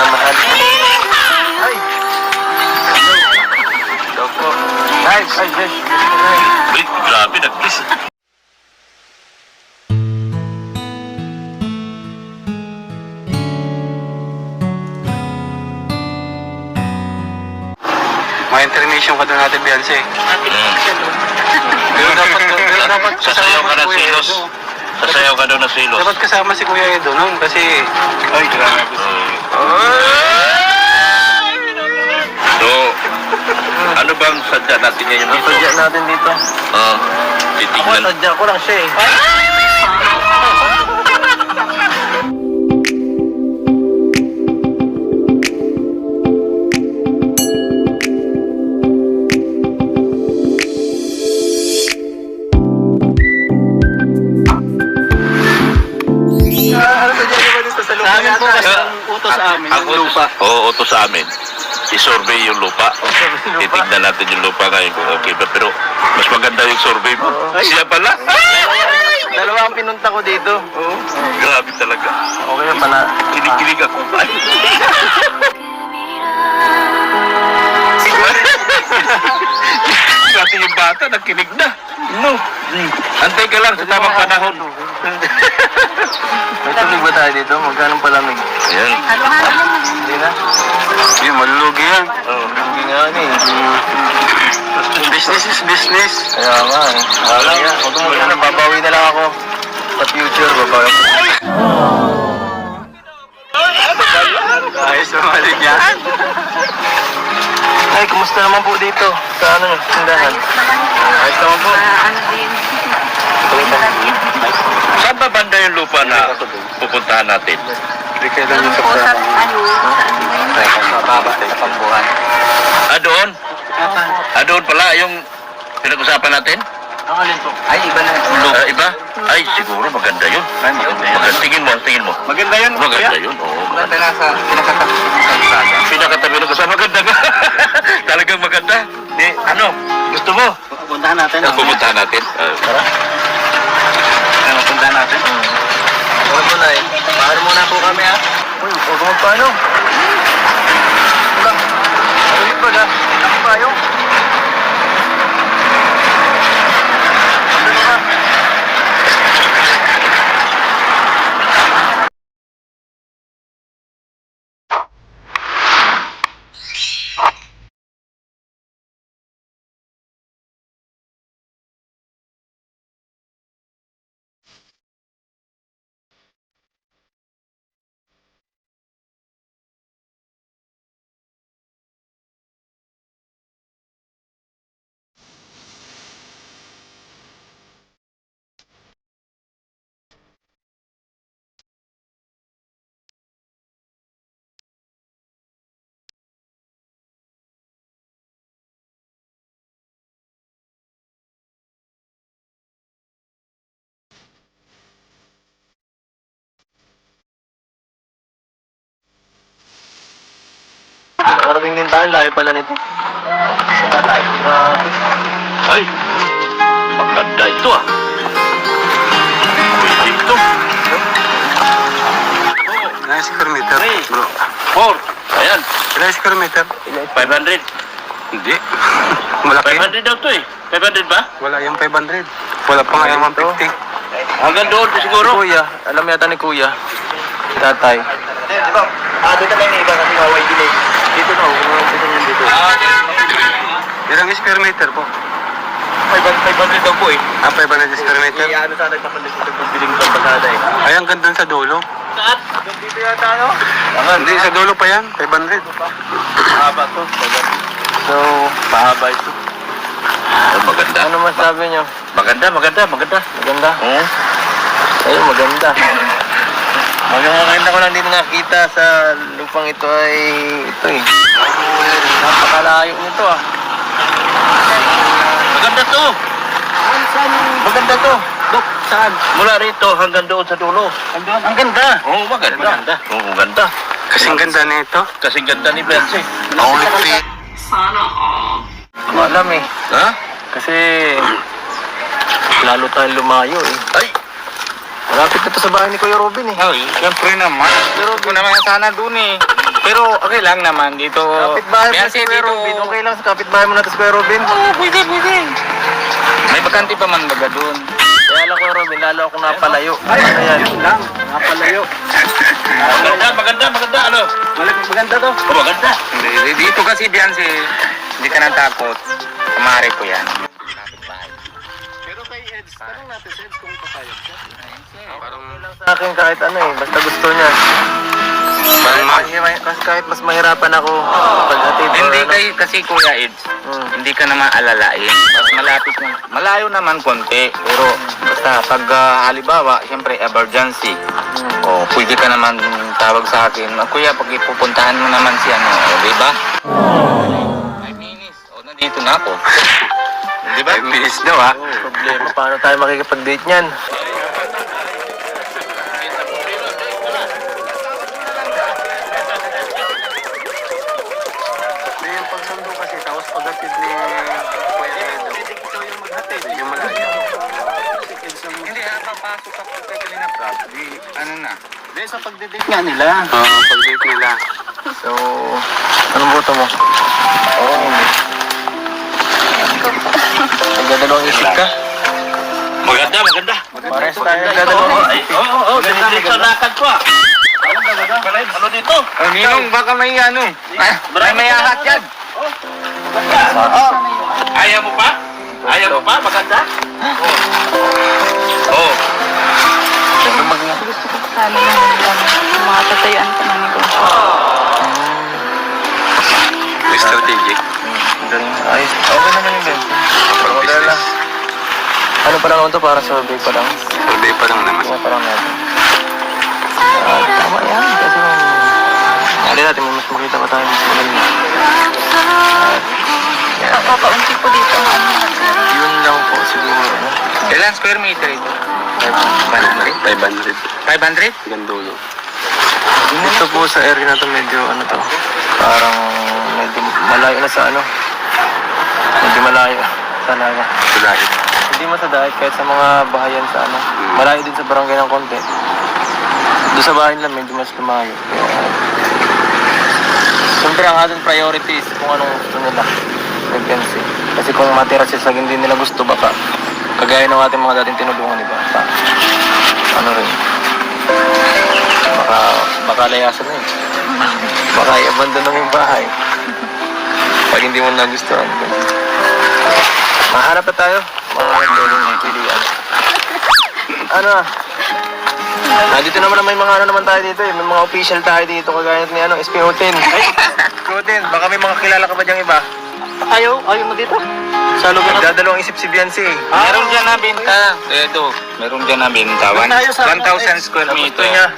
minamahal. Ay! Ito po. Ay, ay, ay. Wait, grabe, nag-kiss. May intermission ka doon natin, Beyonce. Pero dapat, pero dapat Sasayaw ka ng si Kuya silos. Edo. Sasayaw ka daw ng silos. Dapat kasama si Kuya Edo nun kasi... Ay, grabe. So, ano bang sadya natin ngayon Ang dito? sadya natin dito. Ah, titignan. sadya ko lang siya eh. Ano sadya naman dito sa lupa? Sa amin po kasi ang utos sa amin, Ang yung lupa. Oo, utos sa amin. I-survey yung lupa. Titignan natin yung lupa ngayon kung okay ba. Pero mas maganda yung survey mo. Ay. Siya pala. Dalawa ang pinunta ko dito. Oo. Grabe talaga. Okay na pala. Kinikilig ako. Dati yung bata, nagkinig na. No. Antay ka lang sa tamang panahon. May tubig ba tayo dito? Magkano palamig? Ayan. Hindi na. Hindi, malulugi yan. Oh. Hindi nga ni. Business is business. Kaya nga eh. Wala nga. Huwag mo na, babawi na lang ako. Sa future, babawi. Ayos na mali niya. Ay, kumusta naman po dito? Sa ano, tindahan? Ayos naman po. ano din. Saan ba banda yung lupa na pupuntahan natin? Hindi kailan Ano yung po sa sa ano, sa ano yun? Mababa sa pambuhan. Ah, doon? Ah, doon pala yung pinag-usapan natin? Ang alin po? Ay, iba na. Ah, iba? Ay, siguro maganda yun. Ay, maganda yun. Maganda. Tingin mo, tingin mo. Maganda yun, Maganda yun, oo. Maganda na sa pinakatabi sa kalsada. Pinakatabi ng kasama, maganda nga. Talagang maganda. Eh, ano? Gusto mo? Puntahan natin. Ang pupuntahan natin? Ah, tara. Ano, puntahan natin? Huwag mo na eh. Pahar muna po kami ha. Uy, huwag mo paano? Wala. Ayun ba na? Ako ba yung? Parating din tayo, layo pala nito. Saan tayo? Ay, maganda ito ah. Pwede ito. Ilang square meter, Three. bro? Four. Ayan, Ilang square meter? 500. Hindi. Malaki. 500 daw to eh. 500 ba? Wala yung 500. Wala pa nga yung 150. Hanggang doon to siguro. Kuya, alam yata ni Kuya. Tatay. Di ba? Ah, doon na yung iba kasi Hawaii din eh. Dito na, huwag mo lang dito. Ilang square meter po? 500 daw po eh. Ah, 500 square meter? Kaya ano sana nagpapalit ito kung biling sa basada eh. Ay, ang ganda sa dulo. Saan? Dito yata ano? Hindi, sa dulo pa yan. 500. Mahaba to. So, mahaba ito. Oh, maganda. Ano masabi nyo? Maganda, maganda, maganda. Maganda? Oo. Ayun, maganda. Maganda ko lang din nakita sa lupang ito ay ito eh. Napakalayo nito ah. Maganda to. Maganda to. Dok, saan? Mula rito hanggang doon sa dulo. Ang ganda. Oo, maganda. Maganda. Oo, maganda. Kasing ganda nito. Kasing ganda ni Beyonce. Only fit. Alam eh. Ha? Kasi lalo tayong lumayo eh. Ay, Malapit na to sa bahay ni Kuya Robin eh. Ay, siyempre naman. Pero Kung naman sana doon eh. Pero okay lang naman dito. Kapitbahay mo na si Kuya dito, Robin. Okay lang sa kapitbahay mo na to si Kuya Robin. Oo, pwede, pwede. May bakante pa man baga doon. Kaya lang Kuya Robin, lalo akong napalayo. Ay, ano yan? lang. Napalayo. Maganda, maganda, maganda, ano? Maganda to. Oh, maganda. Hindi, dito kasi diyan si hindi ka nang takot. Kamari ko yan. Kapitbahay. Pero kay Eds, tanong natin si Eds kung papayag siya. Parang Sa akin kahit ano eh, basta gusto niya. Parang ma- Kahit, kasi kahit mas mahirapan ako paghatid. hindi ano. kay kasi Kuya Eds. Hmm. Hindi ka naman alalain. Mas malapit na. Malayo naman konti. Pero basta pag ah, halimbawa, siyempre emergency. Hmm. O pwede ka naman tawag sa akin. "Ah, Kuya, pag ipupuntahan mo naman si ano, o, di ba? Minutes. O, nandito na ako. di ba? Five minutes daw ha. Problema, paano tayo makikipag-date niyan? Hindi yung pagsundo kasi, tapos paghatid ni Kuya Edo. Ikaw yung maghatid. Yung malayo. Si Eds ang... Hindi, ha, papasok ako kay Kalina Prab. Di, ano na. Hindi, sa pagdidate nga nila. Oo, pagdidate nila. So, anong boto mo? Oo. Nagdadalawang isip ka? Maganda, maganda. Pares tayo nagdadalawang isip. oo, oo, oo. Ganito sa lakad ko, ah. Ano dito? Oh, Ninong, baka may ano. Ah, may may ahat yan. Ayaw mo pa? Ayaw mo pa? Maganda? Oo. Oh. Gusto ko sana ng mga tatayuan ko ng negosyo. Strategic. Galing. Ayos. Okay naman yung ganito. Pero magdala. Ano pa lang to para survey pa lang. Survey pa lang naman. Tingnan pa lang natin. Ah, tama yan. Kasi nung... Hindi natin, may mas makita pa tayo mas. Yan. Papaunti ko dito ano. Yun lang po siguro. Ano? Ilan square meter ito? 500. 500? Gandulo. Dito po sa area na to medyo ano to. Parang medyo malayo na sa ano. Medyo malayo. Talaga. Sulahin. Hindi masadahit kahit sa mga bahayan sa ano. Malayo din sa barangay ng konti. Doon sa bahay nila medyo mas lumayo. Siyempre ang ating priority is kung anong gusto nila. Pregnancy. Kasi kung matira sila sa hindi nila gusto, baka kagaya ng ating mga dating tinulungan, di ba? Baka, layasan na eh. Baka i-abandon na bahay. Pag hindi mo nagustuhan. Mahanap na tayo. Mga pilihan. Ano? Nandito naman may mga ano naman tayo dito eh. May mga official tayo dito kagaya ni ano, SP Hotel. Ay. Baka may mga kilala ka ba diyang iba? Ayaw, ayaw mo dito? Sa lugar Nagdadalawang isip si Biancy eh. Meron dyan na binta. Edo, meron dyan na binta. One- Tayo sa- 1,000 square meter. niya.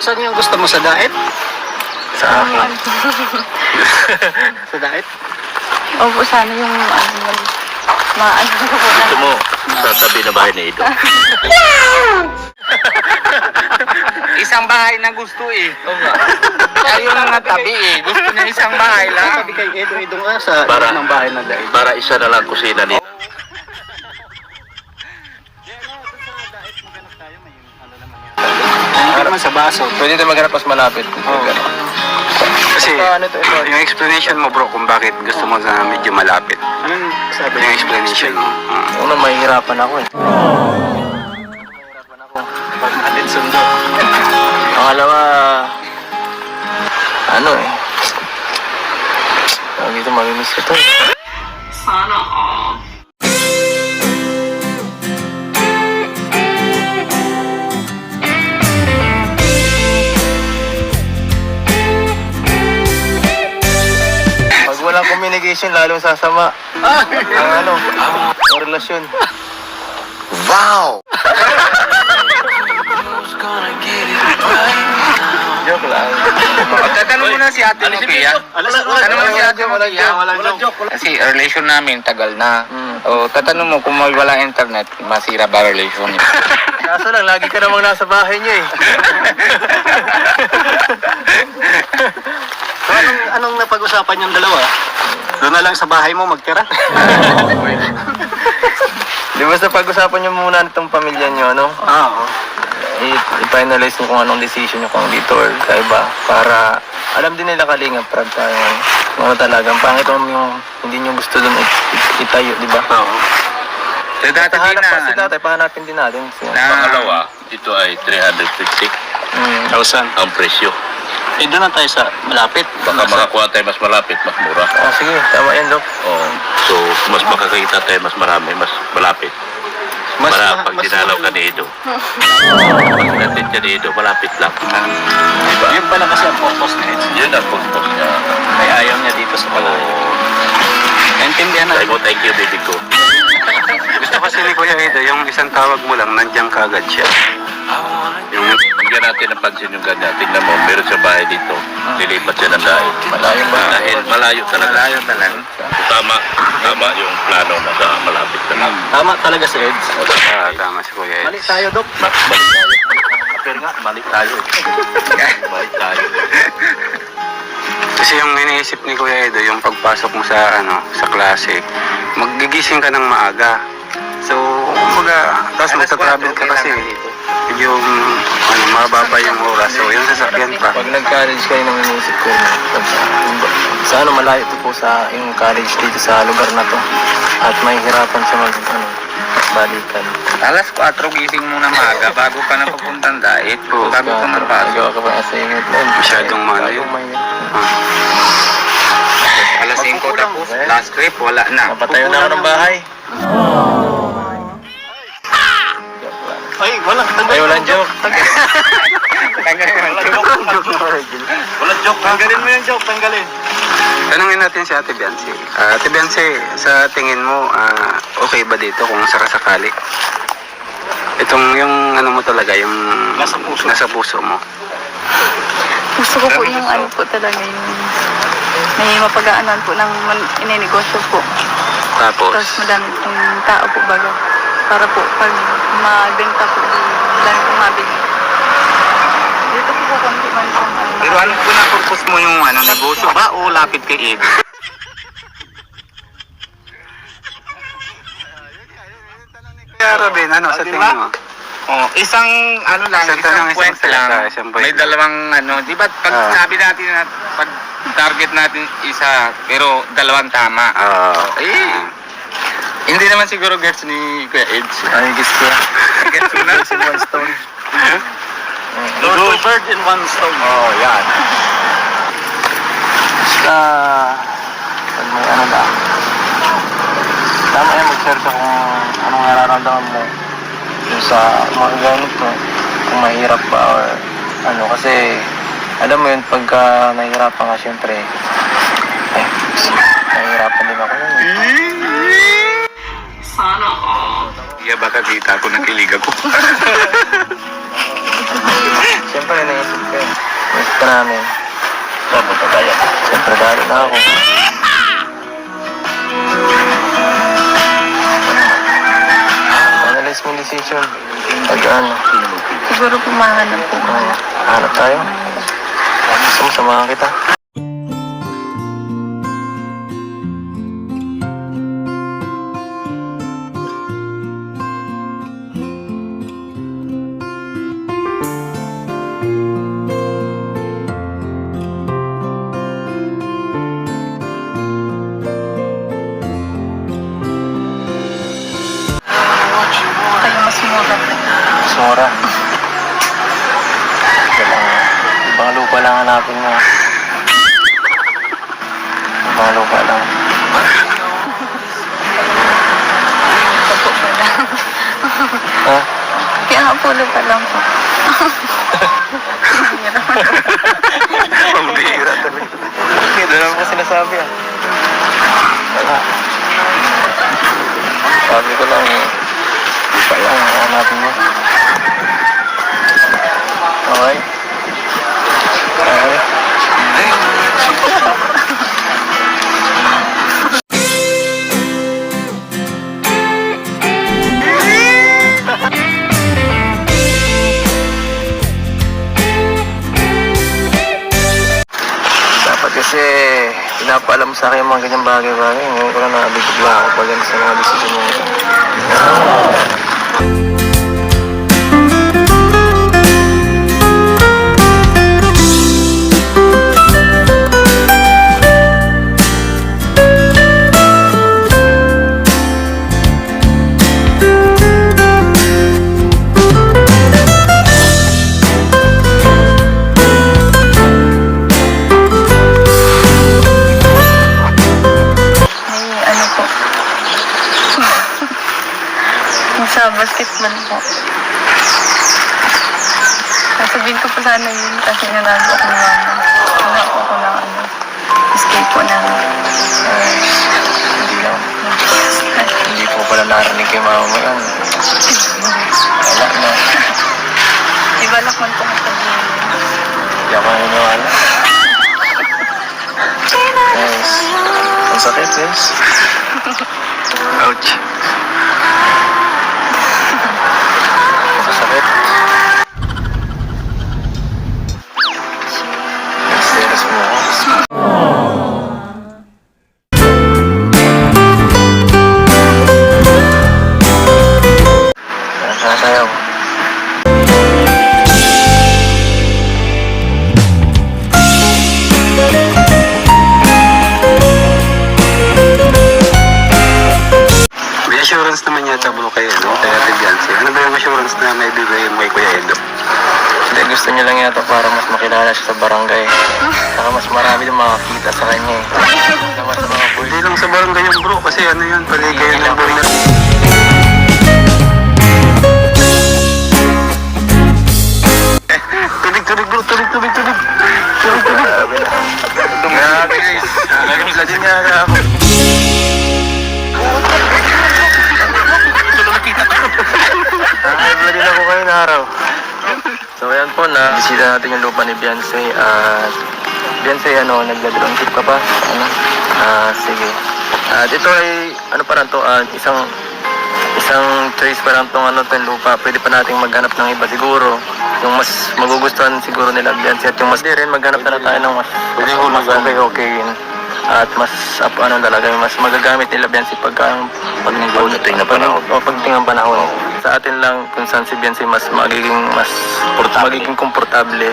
Saan yung gusto mo sa diet? Sa akin. Sa diet? Opo, sana yung ano, maano ko po na. Gusto mo, sa tabi na bahay ni Ido. Isang bahay na gusto eh. Ayaw lang na tabi eh. Gusto niya isang bahay lang. Sabi kay Edo, Edo nga sa Para- ng bahay na diet. Para isa na lang kusina nito. Hindi naman sa baso. Pwede tayo maghanap mas malapit. Oo. Kasi Ito, ano to, ito. yung explanation mo bro kung bakit gusto mo sa medyo malapit. Anong sabi Yung explanation mo. Una, mahihirapan ako eh. Mahihirapan ako. Pag atin sundo. Pangalawa, ano eh. Tawag dito, mamimiss ko to eh. Pag walang communication, lalong sasama. Ang ano, ang relasyon. Wow! Joke lang. Pagtatanong mo na si Ate Nokia. Alas, Tanong mo si Ate joke. Kasi relation namin tagal na. Mm. O tatanong mo kung may wala internet, masira ba relation niyo? Kaso lang, lagi ka namang nasa bahay niyo eh. So, anong, anong napag-usapan yung dalawa? Doon na lang sa bahay mo magtira? Di ba sa pag-usapan niyo muna itong pamilya niyo, ano? Oo. I-finalize niyo kung anong decision niyo kung dito or sa iba para alam din nila kalingap prab tayo. Ano talagang pangit kung yung hindi nyo gusto dun it- it- itayo, di ba? Oo. So, dati din Hanap pa si na, tatay, pahanapin din natin. So, na, Pangalawa, ito ay 350 mm, ang presyo. Eh, doon na tayo sa malapit. Baka makakuha tayo mas malapit, mas mura. oh, sige, tama yan, Dok. Oh, so, mas makakita tayo mas marami, mas malapit. Mas, Para ma- pag mas- dinalaw ka ni Edo. Pag natin ka ni Edo, malapit lang. Diba? Yun pala kasi ang focus na yun. Yun ang purpose niya. May ayaw niya dito sa. Oh, Naintindihan na. mo, thank you, baby ko. gusto kasi ni Kuya Edo, yung isang tawag mo lang, nandiyan kagad siya. Yung bigyan natin ng pansin yung ganyan. Tingnan mo, meron sa bahay dito. Lilipat siya ng dahil. Malayo ba? Dahil malayo talaga. Malayo talaga. Tama, tama yung plano na sa malapit na lang. Tama talaga si Eds. Ah, tama si Kuya Edo. Mali tayo, Dok. Ma- Balik tayo. Pero nga, balik tayo. balik tayo. Kasi yung iniisip ni Kuya Edo, yung pagpasok mo sa ano sa klase, magigising ka ng maaga. So, kumbaga, tapos magta-travel ka kasi. Yung ano, mababa yung oras. So, yung sasakyan pa. Pag nag-college kayo nang iniisip ko na sa ano malayo to po sa yung college dito sa lugar na to at may hirapan siya mag ano balikan. Alas 4 gising muna maaga bago ka na papuntang. Oo. Bago ka magpasok. Nagawa ka pa assignment mo. Masyadong mahal yun. Alas 5 tapos last trip wala na. Napatayo na ako ng bahay. Ay, wala. Ay, walang joke. Walang joke. Tanggalin mo yung joke, tanggalin. Tanungin natin si Ate Biancy. Ah, Ate Biancy, sa tingin mo, ah, okay ba dito kung sakasakali? Itong yung ano mo talaga, yung Nasa puso. nasa puso mo. Gusto ko po yung ano po talaga yung may mapagaanan po ng ininegosyo po. Tapos, Tapos madami pong tao po baga. Para po pag mabenta po, di madami pong mabili. Dito po po konti man po. ano, Pero ano po na purpose mo yung ano, negosyo ba o lapit kay Ed? Kaya Robin, ano, sa tingin mo? Oh, isang ano lang, Isang isang, tanong, isang point salita, lang. isang point May lang. dalawang ano, di ba pag Ah. sabi natin na pag target natin isa, pero dalawang tama. Oo. Eh, hindi naman siguro gets ni Kuya Ed. Ay, guess ko. Gets mo na? In one stone. Two bird in one stone. Oh, yan. Basta, pag may ano lang. Tama yan, mag-share ka kung anong nararamdaman mo yung sa mga ganito. Kung mahirap ba or ano. Kasi, alam mo yun, pagka nahihirapan ka, syempre, eh, nahihirapan din ako yun. Eh. Kaya baka kita ko nakilig ako. Siyempre, naisip ko yun. Naisip ka namin. Saan mo tayo? Siyempre, dahil na ako. Analyze mo decision. Pag ano, Siguro po mahanap po. hanap tayo. Gusto mo, samahan kita. Sinasabi ah. Wala. Sabi ko lang eh. Lupa lang hanapin mo. Okay? Okay? Pinapaalam sa akin yung mga ganyang bagay-bagay. Ngayon ko lang nabigla ako pag sa mga desisyon mo. yung sa basketball po. Sasabihin ko pa sana yun kasi nanalo ako ng mama. Nanalo ako ng ano, escape po ng uh, hindi lang. Hindi po pala narinig kay mama mo yun. Wala na. Ibalak man po matagin. Hindi ako naniniwala. Guys, ang sakit guys. Ouch. Gusto niya lang yata para mas makilala siya sa barangay. Saka mas marami din makakita sa kanya eh. Na mas mga boys. Hindi lang sa barangay yung bro, kasi ano yun, paligay ng burner. Tubig, tubig bro, tubig, tubig, tubig. Tubig, tubig. Grabe guys. Din nga ako. Nakakaiba din ako ngayon araw. So ayan po na bisita natin yung lupa ni Beyonce at Beyonce ano nagda-drone trip ka pa? Ano? Ah sige. At ito ay ano pa lang to ah, isang isang choice pa lang tong ano tong lupa. Pwede pa nating maghanap ng iba siguro. Yung mas magugustuhan siguro nila Beyonce at yung mas di rin maghanap na tayo ng mas Pwede mas, mas okay okay yun. At mas up, ano talaga mas magagamit nila Beyonce pagka pag Pagdating na panahon. o pagdating ng panahon. Sa atin lang kung saan si Beyonce mas magiging mas magiging komportable